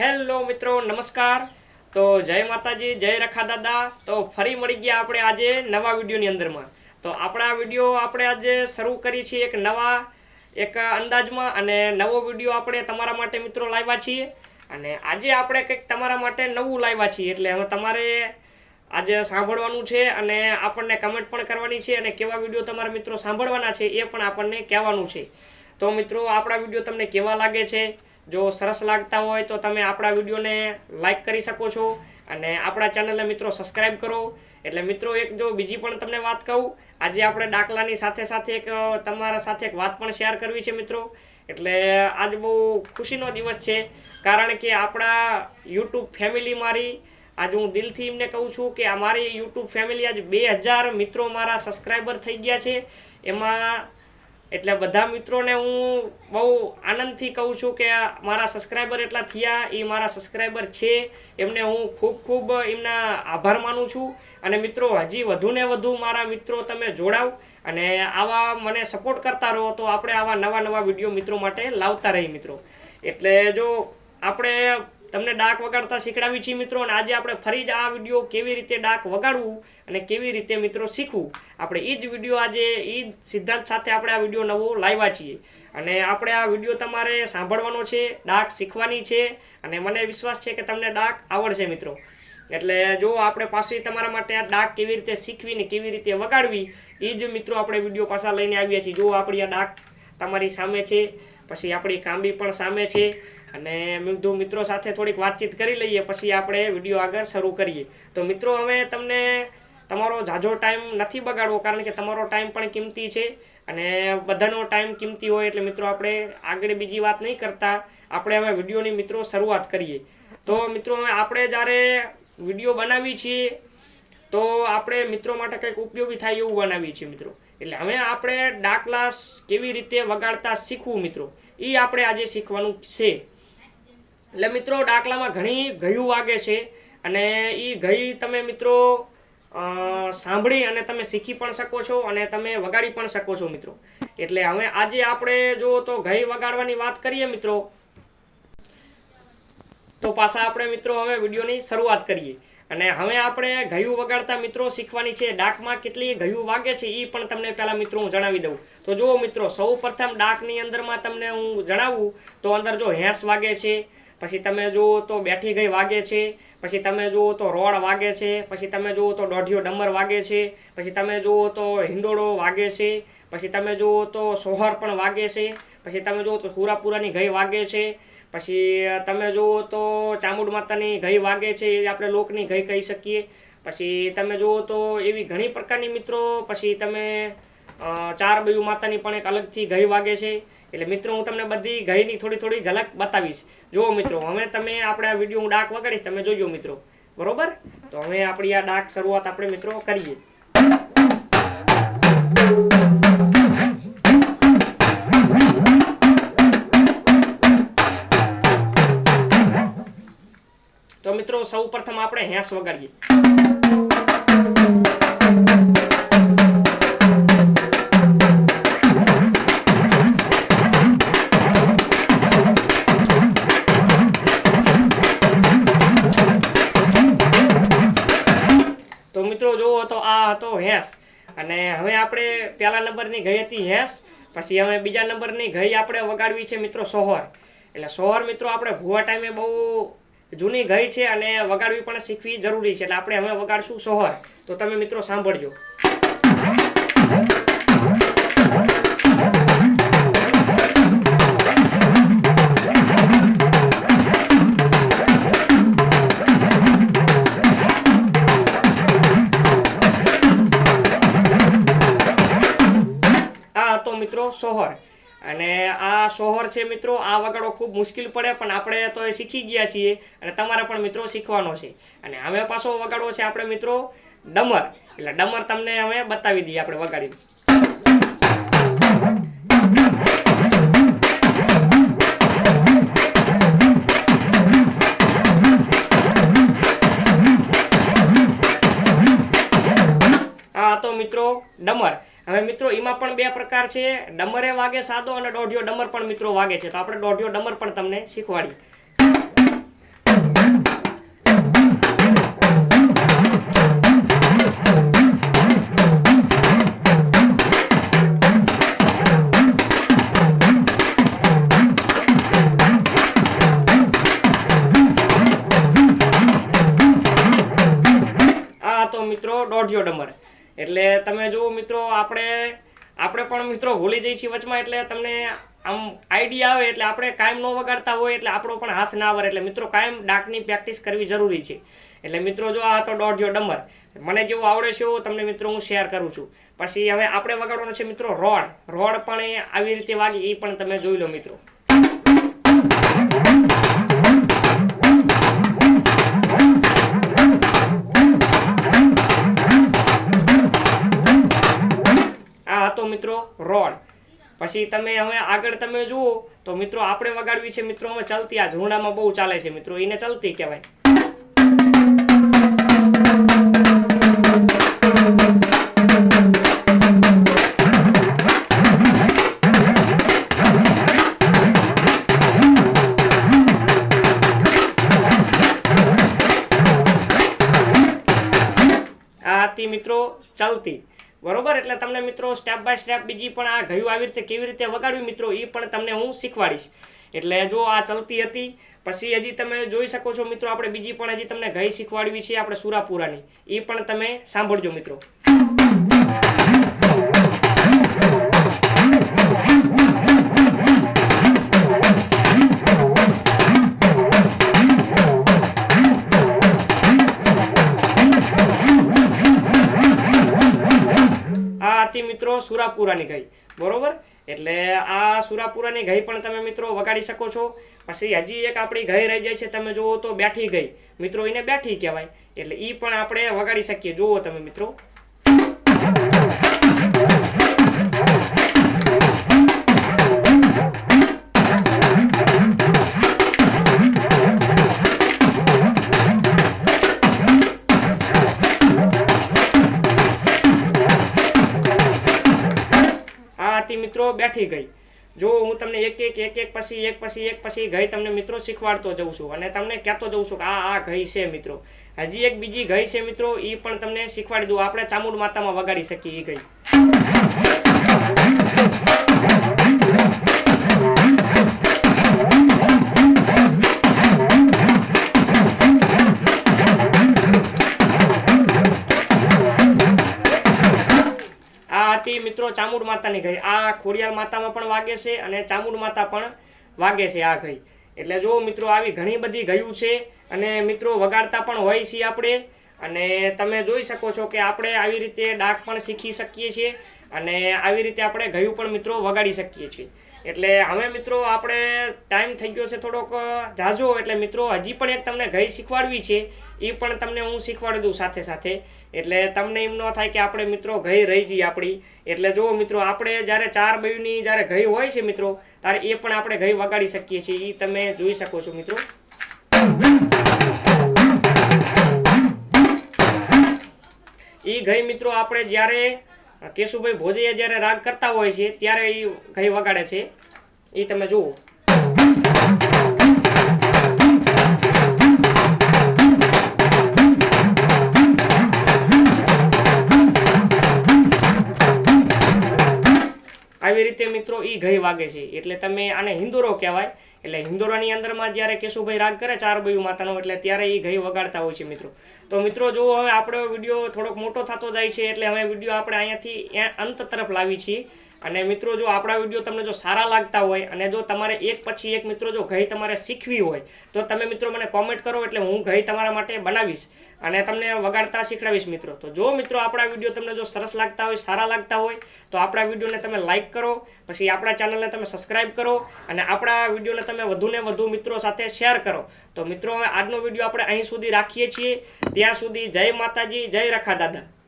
Hello મિત્રો, નમસ્કાર. તો જય માતાજી, જય રખા દાદા. તો ફરી મળી ગયા આપણે આજે નવા વિડીયોની અંદરમાં. તો આપણા વીડિયો આપણે આજે શરૂ કરી છીએ એક નવા, એક અંદાજમાં અને નવો વીડિયો આપણે તમારા માટે મિત્રો લાવ્યા છીએ. અને આજે આપણે કંઈક તમારા માટે નવું લાવ્યા છીએ. એટલે હવે તમારે આજે સાંભળવાનું છે અને આપણને કમેન્ટ પણ કરવાની છે અને કેવા વીડિયો તમારા મિત્રો સાંભળવાના છે એ પણ આપણને કહેવાનું છે. તો મિત્રો, આપણા વીડિયો તમને કેવા લાગે છે? જો સરસ લાગતા હોય તો તમે આપણા વિડીયોને લાઈક કરી શકો છો અને આપણા ચેનલને મિત્રો સબસ્ક્રાઈબ કરો. એટલે મિત્રો એક જો બીજી પણ તમને વાત કહું, આજે આપણે દાખલાની સાથે સાથે એક તમારા સાથે એક વાત પણ શેર કરવી છે મિત્રો. એટલે આજ બહુ ખુશીનો દિવસ છે, કારણ કે આપણા યુટ્યુબ ફેમિલી મારી, આજે હું દિલથી એમને કહું છું કે અમારી યુટ્યુબ ફેમિલી આજ બે હજાર મિત્રો મારા સબસ્ક્રાઈબર થઈ ગયા છે. એમાં એટલે બધા મિત્રોને હું બહુ આનંદથી કહું છું કે મારા સબસ્ક્રાઈબર એટલા થયા, એ મારા સબસ્ક્રાઈબર છે, એમને હું ખૂબ ખૂબ એમના આભાર માનું છું. અને મિત્રો, હજી વધુ ને વધુ મારા મિત્રો તમે જોડાવ અને આવા મને સપોર્ટ કરતા રહો તો આપણે આવા નવા નવા વીડિયો મિત્રો માટે લાવતા રહી મિત્રો. એટલે જો આપણે તમને ડાક વગાડતા શીખડાવી છીએ મિત્રો, અને આજે આપણે ફરી જ આ વીડિયો કેવી રીતે ડાક વગાડવું અને કેવી રીતે મિત્રો શીખવું. આપણે એ જ વીડિયો આજે એ જ સિદ્ધાંત સાથે આપણે આ વીડિયો નવો લાવ્યા છીએ. અને આપણે આ વીડિયો તમારે સાંભળવાનો છે, ડાક શીખવાની છે, અને મને વિશ્વાસ છે કે તમને ડાક આવડશે મિત્રો. એટલે જો આપણે પાછી તમારા માટે આ ડાક કેવી રીતે શીખવી ને કેવી રીતે વગાડવી એ જ મિત્રો આપણે વીડિયો પાછા લઈને આવ્યા છીએ. જો આપણી આ ડાક તમારી સામે છે, પછી આપણી કાંબી પણ સામે છે અને મેં કીધું મિત્રો સાથે થોડીક વાતચીત કરી લઈએ, પછી આપણે વીડિયો આગળ શરૂ કરીએ. તો મિત્રો, હવે તમને તમારો ઝાઝો ટાઈમ નથી બગાડવો, કારણ કે તમારો ટાઈમ પણ કિંમતી છે અને બધાનો ટાઈમ કિંમતી હોય એટલે મિત્રો આપણે આગળ બીજી વાત નહીં કરતા. આપણે હવે વિડીયોની મિત્રો શરૂઆત કરીએ. તો મિત્રો, હવે આપણે જ્યારે વીડિયો બનાવી છીએ, તો આપણે મિત્રો માટે કંઈક ઉપયોગી થાય એવું બનાવીએ છીએ મિત્રો. એટલે હવે આપણે ડાકલાસ કેવી રીતે વગાડતા શીખવું મિત્રો? એ આપણે આજે શીખવાનું છે. એટલે મિત્રો, ડાકલામાં ઘણી ગયું વાગે છે અને એ ગઈ તમે મિત્રો સાંભળી અને તમે શીખી પણ શકો છો અને તમે વગાડી પણ શકો છો મિત્રો. એટલે હવે આજે આપણે જો તો ગઈ વગાડવાની વાત કરીએ મિત્રો, તો પાછા આપણે મિત્રો હવે વિડીયોની શરૂઆત કરીએ. અને હવે આપણે ગયું વગાડતા મિત્રો શીખવાની છે, ડાકમાં કેટલી ગયું વાગે છે એ પણ તમને પહેલાં મિત્રો હું જણાવી દઉં. તો જુઓ મિત્રો, સૌ પ્રથમ ડાકની અંદરમાં તમને હું જણાવું, તો અંદર જો હેંસ વાગે છે પછી તમે જુઓ તો બેઠી ગઈ વાગે છે, પછી તમે જુઓ તો રોડ વાગે છે, પછી તમે જુઓ તો દોઢિયો ડમર વાગે છે, પછી તમે જુઓ તો હિંડોળો વાગે છે, પછી તમે જુઓ તો સોહર પણ વાગે છે, પછી તમે જુઓ તો સુરાપુરાની ગઈ વાગે છે, પછી તમે જુઓ તો ચામુંડ માતાની ગઈ વાગે છે એ આપણે લોકની ગઈ કહી શકીએ. પછી તમે જુઓ તો એવી ઘણી પ્રકારની મિત્રો, પછી તમે ચાર બયુ માતાની પણ એક અલગથી ગઈ વાગે છે. એટલે મિત્રો, હું તમને બધી ગઈની થોડી થોડી ઝલક બતાવીશ. જુઓ મિત્રો, હવે તમે આપણે આ વીડિયો હું ડાક વગાડીશ, તમે જોજો મિત્રો. બરોબર? તો હવે આપણી આ ડાક શરૂઆત આપણે મિત્રો કરીએ. તો મિત્રો, સૌ પ્રથમ આપણે હેંસ વગાડીએ. અને હવે આપણે પહેલા નંબરની ગઈ હતી હેંસ, પછી હવે બીજા નંબરની ગઈ આપણે વગાડવી છે મિત્રો સોહર. એટલે સોહર મિત્રો આપણે ભૂવા ટાઈમે બહુ જૂની ગઈ છે અને વગાડવી પણ શીખવી જરૂરી છે. એટલે આપણે હવે વગાડશું સોહર. તો તમે મિત્રો સાંભળજો. આ છે મિત્રો, આ વગાડવો ખૂબ મુશ્કેલ પડે, પણ આપણે તો એ શીખી ગયા છીએ અને તમારે પણ મિત્રો શીખવાનો છે. અને હવે પાછો વગાડવો છે આપણે મિત્રો ડમર. એટલે ડમર તમને અમે બતાવી દઈએ આપણે વગાડી આ તો મિત્રો, ડમર. હવે મિત્રો, એમાં પણ બે પ્રકાર છે. ડમરે વાગે સાદો અને દોઢિયો ડમર પણ મિત્રો વાગે છે. તો આપણે દોઢિયો ડમર પણ તમને શીખવાડીએ. તો મિત્રો દોઢિયો ડમર. એટલે તમે જુઓ મિત્રો, આપણે આપણે પણ મિત્રો ભૂલી જઈએ છીએ વચમાં, એટલે તમને આમ આઈડિયા આવે એટલે આપણે કાયમ ન વગાડતા હોય એટલે આપણો પણ હાથ ના આવરે એટલે મિત્રો કાયમ ડાકની પ્રેક્ટિસ કરવી જરૂરી છે. એટલે મિત્રો જો આ હતો દોઢિયો ડમર. મને જેવું આવડે છે એવું તમને મિત્રો હું શેર કરું છું. પછી હવે આપણે વગાડવાનો છે મિત્રો રોડ. રોડ પણ આવી રીતે વાગે, એ પણ તમે જોઈ લો મિત્રો. રોડ. પછી તમે હવે આગળ તમે જુઓ, તો મિત્રો આપણે વગાડવી છે, મિત્રો અમે ચલતી આ ઝૂંડામાં બહુ ચાલે છે, મિત્રો. એને ચલતી કહેવાય. આ હતી, મિત્રો, ચાલતી. બરોબર? એટલે તમને મિત્રો સ્ટેપ બાય સ્ટેપ બીજી પણ આ ગયું આવી રીતે કેવી રીતે વગાડવી મિત્રો એ પણ તમને હું શીખવાડીશ. એટલે જો આ ચલતી હતી, પછી હજી તમે જોઈ શકો છો મિત્રો, આપણે બીજી પણ હજી તમને ગઈ શીખવાડવી છે, આપણે સુરાપુરાની. એ પણ તમે સાંભળજો મિત્રો. સુરાપુરાની ગઈ. બરોબર? એટલે આ સુરાપુરાની ગઈ પણ તમે મિત્રો વગાડી શકો છો. પછી હજી એક આપણી ગઈ રહી જાય છે, તમે જુઓ તો બેઠી ગઈ. મિત્રો એને બેઠી કહેવાય. એટલે એ પણ આપણે વગાડી શકીએ. જુઓ તમે મિત્રો. બેઠી ગઈ. જો હું તમને એક એક એક એક પછી એક પછી એક પછી ગઈ તમને મિત્રો શીખવાડતો જઉં છું અને તમને કહેતો જઉં છું કે આ આ ગઈ છે મિત્રો. હજી એક બીજી ગઈ છે મિત્રો એ પણ તમને શીખવાડી દઉં. આપણે ચામુંડ માતામાં વગાડી શકીએ એ ગઈ. હતી મિત્રો ચામુંડ માતાની ગઈ. આ ખોડિયાર માતામાં પણ વાગે છે અને ચામુંડ માતા પણ વાગે છે આ ગઈ. એટલે જો મિત્રો આવી ઘણી બધી ગયું છે અને મિત્રો વગાડતા પણ હોય છીએ આપણે અને તમે જોઈ શકો છો કે આપણે આવી રીતે ડાક પણ શીખી શકીએ છીએ અને આવી રીતે આપણે ગયું પણ મિત્રો વગાડી શકીએ છીએ. એટલે હવે મિત્રો આપણે ટાઈમ થઈ ગયો છે થોડોક ઝાઝો એટલે મિત્રો, હજી પણ એક તમને ગઈ શીખવાડવી છે. એ પણ તમને હું શીખવાડી દઉં સાથે સાથે. એટલે તમને એમ ન થાય કે આપણે મિત્રો ગઈ રહી જઈએ આપણી. એટલે જુઓ મિત્રો, આપણે જ્યારે ચાર બયુની જ્યારે ગઈ હોય છે મિત્રો ત્યારે એ પણ આપણે ગઈ વગાડી શકીએ છીએ. એ તમે જોઈ શકો છો મિત્રો. એ ગઈ મિત્રો આપણે જ્યારે કેશુભાઈ ભોજૈયા જ્યારે રાગ કરતા હોય છે, ત્યારે એ ઘઈ વગાડે છે? એ તમે જુઓ. એ ઘઈ વાગે છે. એટલે તમે આને હિન્દોરો કહેવાય. એટલે હિન્દોરાની અંદરમાં જ્યારે કેશુભાઈ રાગ કરે ચાર બયુ માતાનો, એટલે ત્યારે એ ઘઈ વગાડતા હોય છે મિત્રો. તો મિત્રો, જુઓ હવે આપણો વીડિયો થોડોક મોટો થતો જાય છે, એટલે હવે વીડિયો આપણે અહીંયાથી અંત તરફ લાવી છીએ. અને મિત્રો, જો આપણા વીડિયો તમને જો સારા લાગતા હોય અને જો તમારે એક પછી એક મિત્રો જો ઘઈ તમારે શીખવી હોય, તો તમે મિત્રો મને કોમેન્ટ કરો એટલે હું ઘઈ તમારા માટે બનાવીશ અને તમને વગાડતા શીખડાવીશ મિત્રો. તો જો મિત્રો, આપણા વીડિયો તમને જો સરસ લાગતા હોય, સારા લાગતા હોય, તો આપણા વિડીયોને તમે લાઇક કરો, પછી આપણા ચેનલને તમે સબસ્ક્રાઇબ કરો અને આપણા વિડીયોને તમે વધુને વધુ મિત્રો સાથે શેર કરો. તો મિત્રો આજનો વીડિયો આપણે અહીં સુધી રાખીએ છીએ. ત્યાં સુધી જય માતાજી, જય રખા દાદા